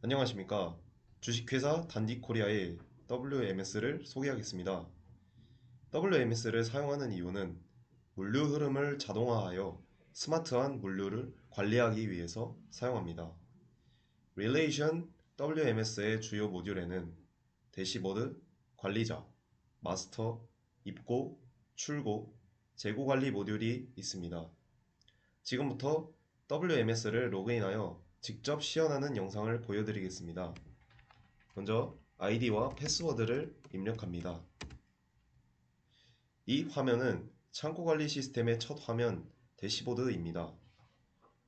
안녕하십니까. 주식회사 단디코리아의 WMS를 소개하겠습니다. WMS를 사용하는 이유는 물류 흐름을 자동화하여 스마트한 물류를 관리하기 위해서 사용합니다. Relation WMS의 주요 모듈에는 대시보드, 관리자, 마스터, 입고, 출고, 재고 관리 모듈이 있습니다. 지금부터 WMS를 로그인하여 직접 시연하는 영상을 보여드리겠습니다. 먼저 아이디와 패스워드를 입력합니다. 이 화면은 창고 관리 시스템의 첫 화면 대시보드입니다.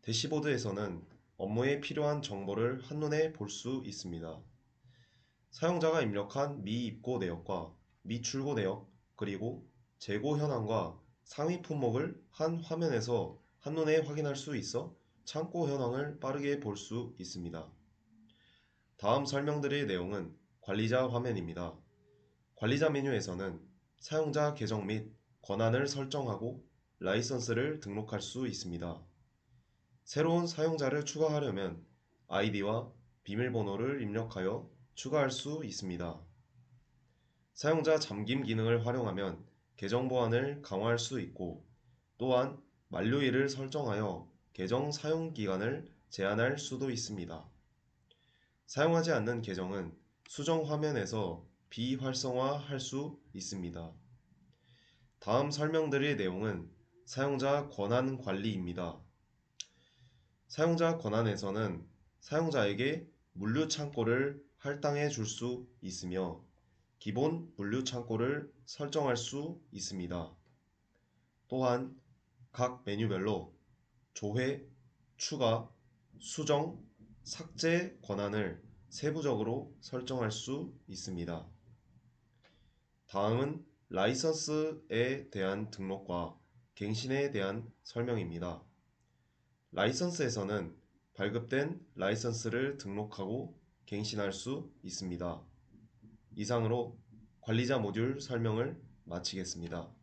대시보드에서는 업무에 필요한 정보를 한눈에 볼 수 있습니다. 사용자가 입력한 미입고 내역과 미출고 내역 그리고 재고 현황과 상위 품목을 한 화면에서 한눈에 확인할 수 있어 창고 현황을 빠르게 볼 수 있습니다. 다음 설명드릴 내용은 관리자 화면입니다. 관리자 메뉴에서는 사용자 계정 및 권한을 설정하고 라이선스를 등록할 수 있습니다. 새로운 사용자를 추가하려면 아이디와 비밀번호를 입력하여 추가할 수 있습니다. 사용자 잠김 기능을 활용하면 계정 보안을 강화할 수 있고 또한 만료일을 설정하여 계정 사용 기간을 제한할 수도 있습니다. 사용하지 않는 계정은 수정 화면에서 비활성화 할 수 있습니다. 다음 설명드릴 내용은 사용자 권한 관리입니다. 사용자 권한에서는 사용자에게 물류 창고를 할당해 줄 수 있으며 기본 물류 창고를 설정할 수 있습니다. 또한 각 메뉴별로 조회, 추가, 수정, 삭제 권한을 세부적으로 설정할 수 있습니다. 다음은 라이선스에 대한 등록과 갱신에 대한 설명입니다. 라이선스에서는 발급된 라이선스를 등록하고 갱신할 수 있습니다. 이상으로 관리자 모듈 설명을 마치겠습니다.